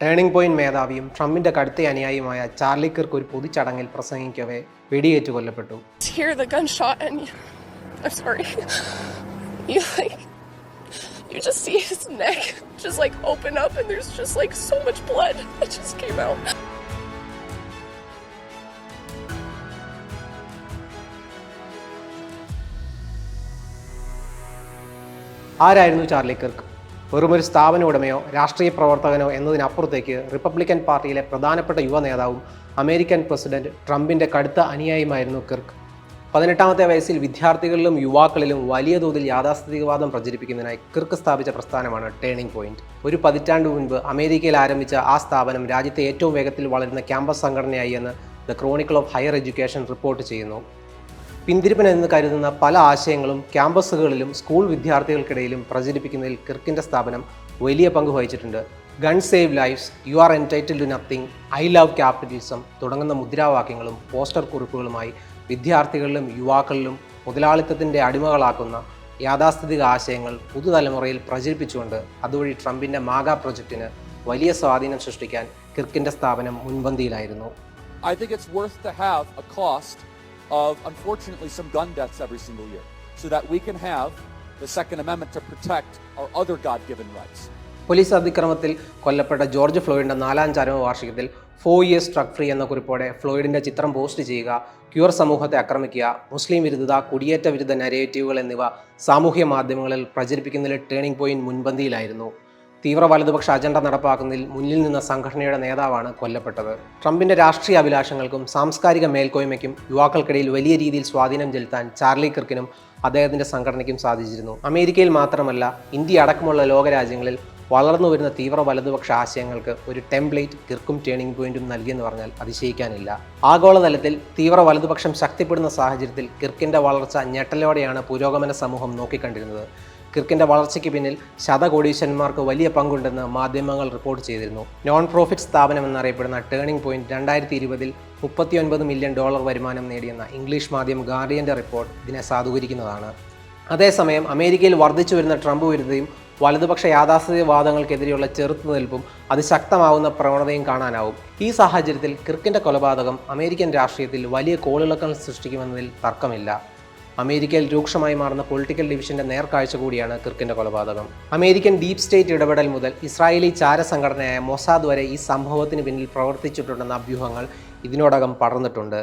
Turning point മേധാവിയും ട്രംപിന്റെ കടുത്ത അനുയായിയുമായ ചാർലി കിർക്ക് ഒരു പൊതുചടങ്ങിൽ പ്രസംഗിക്കവേ വെടിയേറ്റ് കൊല്ലപ്പെട്ടു. ആരായിരുന്നു ചാർലി കിർക്ക്? വെറുമൊരു സ്ഥാപന ഉടമയോ രാഷ്ട്രീയ പ്രവർത്തകനോ എന്നതിനപ്പുറത്തേക്ക് റിപ്പബ്ലിക്കൻ പാർട്ടിയിലെ പ്രധാനപ്പെട്ട യുവ നേതാവും അമേരിക്കൻ പ്രസിഡന്റ് ട്രംപിന്റെ കടുത്ത അനുയായിയുമായിരുന്നു കിർക്ക്. പതിനെട്ടാമത്തെ വയസ്സിൽ വിദ്യാർത്ഥികളിലും യുവാക്കളിലും വലിയ തോതിൽ യാഥാസ്ഥിതികവാദം പ്രചരിപ്പിക്കുന്നതിനായി കിർക്ക് സ്ഥാപിച്ച പ്രസ്ഥാനമാണ് ടേണിംഗ് പോയിന്റ്. ഒരു പതിറ്റാണ്ട് മുൻപ് അമേരിക്കയിൽ ആരംഭിച്ച ആ സ്ഥാപനം രാജ്യത്തെ ഏറ്റവും വേഗത്തിൽ വളരുന്ന ക്യാമ്പസ് സംഘടനയായി എന്ന് the chronicle of higher education report ചെയ്യുന്നു. പിന്തിരിപ്പനെന്ന് കരുതുന്ന പല ആശയങ്ങളും ക്യാമ്പസുകളിലും സ്കൂൾ വിദ്യാർത്ഥികൾക്കിടയിലും പ്രചരിപ്പിക്കുന്നതിൽ കിർക്കിന്റെ സ്ഥാപനം വലിയ പങ്ക് വഹിച്ചിട്ടുണ്ട്. Gun save lives you are entitle to nothing I love capitalism തുടങ്ങുന്ന മുദ്രാവാക്യങ്ങളും പോസ്റ്റർ കുറിപ്പുകളുമായി വിദ്യാർത്ഥികളിലും യുവാക്കളിലും മുതലാളിത്തത്തിന്റെ അടിമകളാക്കുന്ന യാഥാസ്ഥിതിക ആശയങ്ങൾ പുതുതലമുറയിൽ പ്രചരിപ്പിച്ചുകൊണ്ട് അതുവഴി ട്രംപിന്റെ മാഗ പ്രൊജക്റ്റിന് വലിയ സ്വാധീനം സൃഷ്ടിക്കാൻ കിർക്കിന്റെ സ്ഥാപനം മുൻപന്തിയിലായിരുന്നു. I think it's worth to have a cost of, unfortunately, some gun deaths every single year so that we can have the Second Amendment to protect our other God given rights. Police അതിക്രമത്തിൽ കൊല്ലപ്പെട്ട George ഫ്ലോയിഡിന്റെ നാലാം ചരമ വാർഷികത്തിൽ four years truck free എന്ന കുറിപ്പോടെ ഫ്ലോയിഡിന്റെ ചിത്രം post ചെയ്യുക ക്യൂർ സമൂഹത്തെ ആക്രമിക്കുക മുസ്ലിം വിരുദ്ധത കുടിയേറ്റ വിരുദ്ധ നരേറ്റീവുകൾ എന്നിവ സാമൂഹ്യ മാധ്യമങ്ങളിൽ പ്രചരിപ്പിക്കുന്നതിൽ ടേണിംഗ് പോയിന്റ് മുൻപന്തിയിലായിരുന്നു തീവ്ര വലതുപക്ഷ അജണ്ട നടപ്പാക്കുന്നതിൽ മുന്നിൽ നിന്ന സംഘടനയുടെ നേതാവാണ് കൊല്ലപ്പെട്ടത്. ട്രംപിന്റെ രാഷ്ട്രീയ അഭിലാഷങ്ങൾക്കും സാംസ്കാരിക മേൽക്കോയ്മയ്ക്കും യുവാക്കൾക്കിടയിൽ വലിയ രീതിയിൽ സ്വാധീനം ചെലുത്താൻ ചാർലി കിർക്കിനും അദ്ദേഹത്തിന്റെ സംഘടനയ്ക്കും സാധിച്ചിരുന്നു. അമേരിക്കയിൽ മാത്രമല്ല ഇന്ത്യ അടക്കമുള്ള ലോകരാജ്യങ്ങളിൽ വളർന്നു വരുന്ന തീവ്ര വലതുപക്ഷ ആശയങ്ങൾക്ക് ഒരു ടെംപ്ലേറ്റ് കിർക്കും ടേണിംഗ് പോയിന്റും നൽകിയെന്ന് പറഞ്ഞാൽ അതിശയിക്കാനില്ല. ആഗോളതലത്തിൽ തീവ്ര വലതുപക്ഷം ശക്തിപ്പെടുന്ന സാഹചര്യത്തിൽ കിർക്കിന്റെ വളർച്ച ഞെട്ടലോടെയാണ് പുരോഗമന സമൂഹം നോക്കിക്കണ്ടിരുന്നത്. കിർക്കിന്റെ വളർച്ചയ്ക്ക് പിന്നിൽ ശതകോടീശ്വരന്മാർക്ക് വലിയ പങ്കുണ്ടെന്ന് മാധ്യമങ്ങൾ റിപ്പോർട്ട് ചെയ്തിരുന്നു. നോൺ പ്രോഫിറ്റ് സ്ഥാപനം എന്നറിയപ്പെടുന്ന ടേണിംഗ് പോയിന്റ് രണ്ടായിരത്തി ഇരുപതിൽ മുപ്പത്തിയൊൻപത് മില്യൺ ഡോളർ വരുമാനം നേടിയെന്ന ഇംഗ്ലീഷ് മാധ്യമം ഗാർഡിയന്റെ റിപ്പോർട്ട് ഇതിനെ സാധൂകരിക്കുന്നതാണ്. അതേസമയം അമേരിക്കയിൽ വർദ്ധിച്ചു വരുന്ന ട്രംപ് വിരുദ്ധയും വലതുപക്ഷ യാഥാസ്ഥിതികവാദങ്ങൾക്കെതിരെയുള്ള ചെറുത്തുനിൽപ്പും അതിശക്തമാവുന്ന പ്രവണതയും കാണാനാവും. ഈ സാഹചര്യത്തിൽ കിർക്കിന്റെ കൊലപാതകം അമേരിക്കൻ രാഷ്ട്രീയത്തിൽ വലിയ കോളിളക്കം സൃഷ്ടിക്കുമെന്നതിൽ തർക്കമില്ല. അമേരിക്കയിൽ രൂക്ഷമായി മാറുന്ന പൊളിറ്റിക്കൽ ഡിവിഷന്റെ നേർക്കാഴ്ച കൂടിയാണ് കിർക്കിന്റെ കൊലപാതകം. അമേരിക്കൻ ഡീപ് സ്റ്റേറ്റ് ഇടപെടൽ മുതൽ ഇസ്രായേലി ചാരസംഘടനയായ മൊസാദ് വരെ ഈ സംഭവത്തിന് പിന്നിൽ പ്രവർത്തിച്ചിട്ടുണ്ടെന്ന അഭ്യൂഹങ്ങൾ ഇതിനോടകം പടർന്നിട്ടുണ്ട്.